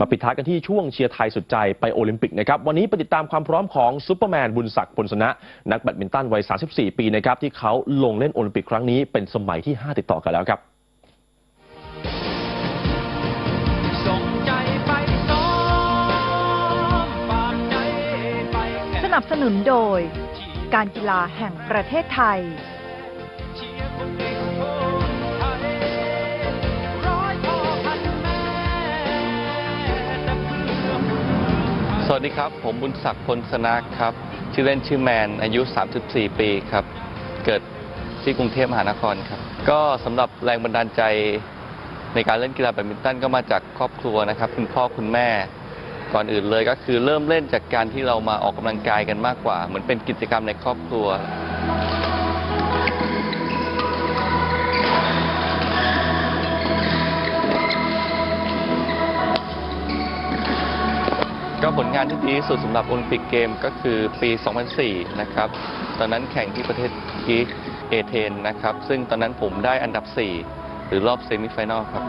มาปิดท้ายกันที่ช่วงเชียร์ไทยสุดใจไปโอลิมปิกนะครับวันนี้ไปติดตามความพร้อมของซูเปอร์แมนบุญศักดิ์พลสนะ นักแบดมินตันวัย 34 ปีนะครับที่เขาลงเล่นโอลิมปิกครั้งนี้เป็นสมัยที่ 5 ติดต่อกันแล้วครับส่งใจไปซ้อมฝากใจไปแข่งสนับสนุนโดยเชียการกีฬาแห่งประเทศไทย วัสดีครับ ผมบุญศักดิ์พลสนาครับ ชื่อเล่นชื่อแมน อายุ 34 ปีครับ เกิดที่กรุงเทพมหานครครับ ก็สำหรับแรงบันดาลใจในการเล่นกีฬาแบดมินตันก็มาจากครอบครัวนะครับ คุณพ่อคุณแม่ ก่อนอื่นเลยก็คือเริ่มเล่นจากการที่เรามาออกกำลังกายกันมากกว่า เหมือนเป็นกิจกรรมในครอบครัว ก็ผลงานที่ดีที่สุดสำหรับโอลิมปิกเกมก็คือปี 2004 นะครับ ตอนนั้นแข่งที่ประเทศกรีซเอเธนนะครับ ซึ่งตอนนั้นผมได้อันดับ 4 หรือรอบเซมิไฟแนลครับ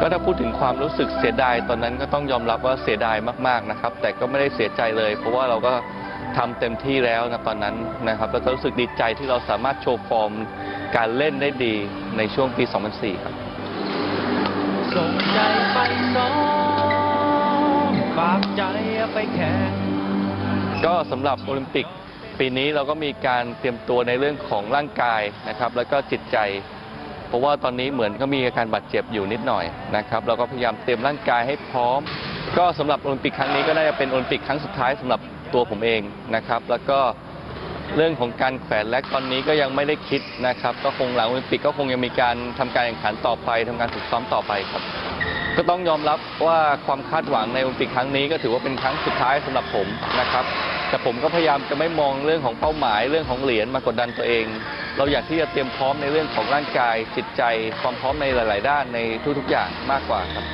ก็ถ้าพูดถึงความรู้สึกเสียดาย ตอนนั้นก็ต้องยอมรับว่าเสียดายมากๆนะครับ แต่ก็ไม่ได้เสียใจเลย เพราะว่าเราก็ ทำเต็มที่แล้วนะตอนนั้นนะครับแล้วก็รู้สึกดีใจที่เราสามารถโชว์ฟอร์มการเล่นได้ดีในช่วงปี 2004 ครับส่งใจไปซ้อมฝากใจไปแข่งก็สำหรับโอลิมปิกปีนี้เราก็มีการเตรียมตัวในเรื่องของร่างกายนะครับ แล้วก็จิตใจ เพราะว่าตอนนี้เหมือนก็มีอาการบาดเจ็บอยู่นิดหน่อยนะครับ เราก็พยายามเตรียมร่างกายให้พร้อม ก็สำหรับโอลิมปิกครั้งนี้ก็น่าจะเป็นโอลิมปิกครั้งสุดท้ายสำหรับ ตัวผมเองนะครับ แล้วก็เรื่องของการแขวนแลกตอนนี้ก็ยังไม่ได้คิดนะครับ ก็คงหลังโอลิมปิกก็คงยังมีการทำการแข่งขันต่อไปทำการฝึกซ้อมต่อไปครับ ก็ต้องยอมรับว่าความคาดหวังในโอลิมปิกครั้งนี้ก็ถือว่าเป็นครั้งสุดท้ายสำหรับผมนะครับแต่ผมก็พยายามจะไม่มองเรื่องของเป้าหมายเรื่องของเหรียญมากดดันตัวเอง เราอยากที่จะเตรียมพร้อมในเรื่องของร่างกาย จิตใจ ความพร้อมในหลาย ๆ ด้านในทุก ๆ อย่างมากกว่าครับ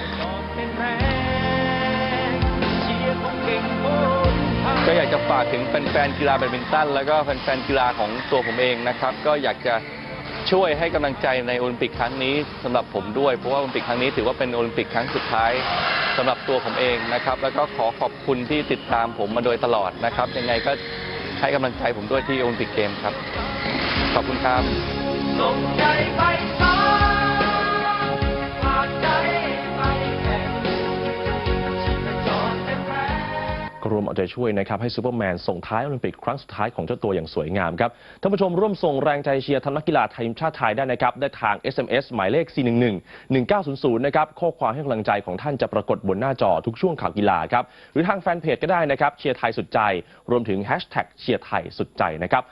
อยร์คนเก่งคนไทยก็อยากจะฝากถึงแฟนๆกีฬาแบดมินตันแล้วก็แฟนๆกีฬาของตัวผมเองนะครับ ก็อยากจะช่วยให้กำลังใจในโอลิมปิกครั้งนี้สำหรับผมด้วย เพราะว่าโอลิมปิกครั้งนี้ถือว่าเป็นโอลิมปิกครั้งสุดท้ายสำหรับตัวผมเองนะครับ แล้วก็ขอขอบคุณที่ติดตามผมมาโดยตลอดนะครับ ยังไงก็ให้กำลังใจผมด้วยที่โอลิมปิกเกมครับ ขอบคุณครับ รวมเอาใจช่วยนะครับให้ซูเปอร์แมนส่งท้ายโอลิมปิกครั้งสุดท้ายของเจ้าตัวอย่างสวยงามครับท่านผู้ชมร่วมส่งแรงใจเชียร์ทัพนักกีฬาทีมชาติไทยได้นะครับได้ทาง SMS หมายเลข 411 1900 นะครับข้อความให้กำลังใจของท่านจะปรากฏบนหน้าจอทุกช่วงข่าวกีฬาครับหรือทางแฟนเพจก็ได้นะครับเชียร์ไทยสุดใจ รวมถึงแฮชแท็กเชียร์ไทยสุดใจนะครับ